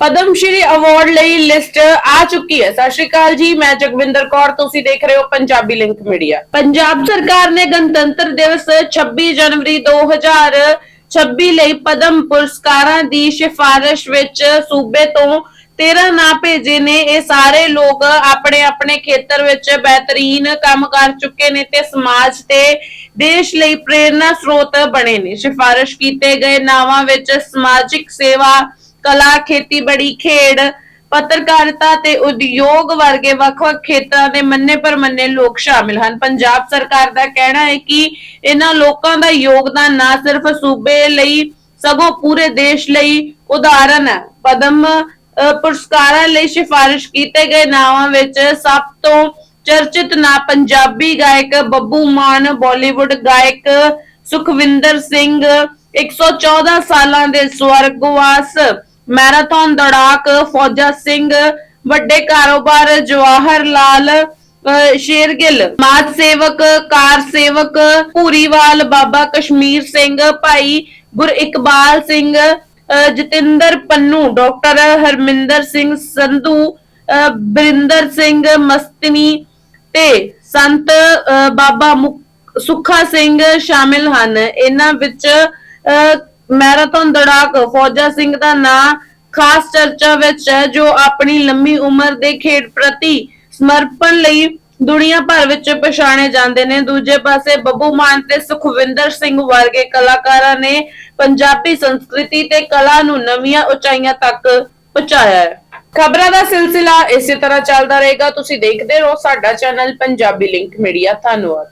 Padma Shri award ਲਈ list ਆ ਚੁੱਕੀ ਹੈ। ਸਤਿ ਸ਼੍ਰੀ ਅਕਾਲ ਜੀ, ਮੈਂ ਜਗਵਿੰਦਰ ਕੌਰ, ਤੁਸੀਂ ਦੇਖ ਰਹੇ ਹੋ ਪੰਜਾਬੀ ਲਿੰਕ ਮੀਡੀਆ ਪੰਜਾਬ ਸਰਕਾਰ ਨੇ ਗਣਤੰਤਰ ਦਿਵਸ 26 ਜਨਵਰੀ 2026 ਲਈ ਪਦਮ ਪੁਰਸਕਾਰਾਂ ਦੀ ਸਿਫਾਰਿਸ਼ ਵਿੱਚ ਸੂਬੇ ਤੋਂ 13 ਨਾਂ ਭੇਜੇ ਨੇ। ਇਹ ਸਾਰੇ ਲੋਕ ਆਪਣੇ ਆਪਣੇ ਖੇਤਰ ਵਿੱਚ ਬਿਹਤਰੀਨ ਕੰਮ ਕਰ ਚੁੱਕੇ ਨੇ ਤੇ ਸਮਾਜ ਤੇ ਦੇਸ਼ ਲਈ ਪ੍ਰੇਰਨਾ ਸਰੋਤ ਬਣੇ ਨੇ। ਸਿਫਾਰਿਸ਼ ਕੀਤੇ ਗਏ ਨਾਵਾਂ ਵਿੱਚ ਸਮਾਜਿਕ ਸੇਵਾ ਕਲਾ, ਖੇਤੀਬਾੜੀ, ਖੇਡ, ਪੱਤਰਕਾਰਿਤਾ ਤੇ ਉਦਯੋਗ ਵਰਗੇ ਵੱਖ-ਵੱਖ ਖੇਤਰਾਂ ਦੇ ਮੰਨੇ ਪਰਮੰਨੇ ਲੋਕ ਸ਼ਾਮਿਲ ਹਨ। ਪੰਜਾਬ ਸਰਕਾਰ ਦਾ ਕਹਿਣਾ ਹੈ ਕਿ ਇਹਨਾਂ ਲੋਕਾਂ ਦਾ ਯੋਗਦਾਨ ਨਾ ਸਿਰਫ ਸੂਬੇ ਲਈ, ਸਗੋਂ ਪੂਰੇ ਦੇਸ਼ ਲਈ ਉਦਾਹਰਨ ਹੈ। ਪਦਮ ਪੁਰਸਕਾਰਾਂ ਲਈ ਸਿਫਾਰਿਸ਼ ਕੀਤੇ ਗਏ ਨਾਵਾਂ ਵਿੱਚ ਸਭ ਤੋਂ ਚਰਚਿਤ ਨਾ ਪੰਜਾਬੀ ਗਾਇਕ ਬੱਬੂ ਮਾਨ, ਬਾਲੀਵੁੱਡ ਗਾਇਕ ਸੁਖਵਿੰਦਰ ਸਿੰਘ 114 ਸਾਲਾਂ ਦੇ ਸਵਰਗਵਾਸ ਮੈਰਾਥਨ ਦੌੜਾਕ ਫੌਜਾ ਸਿੰਘ ਵੱਡੇ ਕਾਰੋਬਾਰ ਜਵਾਹਰ ਲਾਲ ਸ਼ੇਰਗਿੱਲ ਸਮਾਜ ਸੇਵਕ ਕਾਰ ਸੇਵਕ ਪੂਰੀਵਾਲ ਬਾਬਾ ਕਸ਼ਮੀਰ ਸਿੰਘ ਭਾਈ ਗੁਰ ਇਕਬਾਲ ਸਿੰਘ ਜਤਿੰਦਰ ਪੰਨੂ ਡਾਕਟਰ ਹਰਮਿੰਦਰ ਸਿੰਘ ਸੰਧੂ ਅਹ, ਬਰਿੰਦਰ ਸਿੰਘ ਮਸਤਨੀ ਤੇ ਸੰਤ ਬਾਬਾ ਮੁਕ- ਸੁੱਖਾ ਸਿੰਘ ਸ਼ਾਮਿਲ ਹਨ। ਇਹਨਾਂ ਵਿੱਚ ਮੈਰਾਥਨ ਦੌੜਾਕ, ਫੌਜਾ ਸਿੰਘ ਦਾ ਨਾਂ ਖਾਸ ਚਰਚਾ ਵਿੱਚ ਹੈ, ਜੋ ਆਪਣੀ ਲੰਮੀ ਉਮਰ ਦੇ ਖੇਡ ਪ੍ਰਤੀ ਸਮਰਪਣ ਲਈ ਦੁਨੀਆ ਭਰ ਵਿੱਚ ਪਛਾਣੇ ਜਾਂਦੇ ਨੇ। ਦੂਜੇ ਪਾਸੇ ਬੱਬੂ ਮਾਨ ਤੇ ਸੁਖਵਿੰਦਰ ਸਿੰਘ ਵਰਗੇ ਕਲਾਕਾਰਾਂ ਨੇ ਪੰਜਾਬੀ ਸੰਸਕ੍ਰਿਤੀ ਤੇ ਕਲਾ ਨੂੰ ਨਵੀਆਂ ਉਚਾਈਆਂ ਤੱਕ ਪਹੁੰਚਾਇਆ ਹੈ। ਖਬਰਾਂ ਦਾ ਸਿਲਸਿਲਾ ਇਸੇ ਤਰ੍ਹਾਂ ਚੱਲਦਾ ਰਹੇਗਾ। ਤੁਸੀਂ ਦੇਖਦੇ ਰਹੋ ਸਾਡਾ ਚੈਨਲ ਪੰਜਾਬੀ ਲਿੰਕ ਮੀਡੀਆ। ਧੰਨਵਾਦ।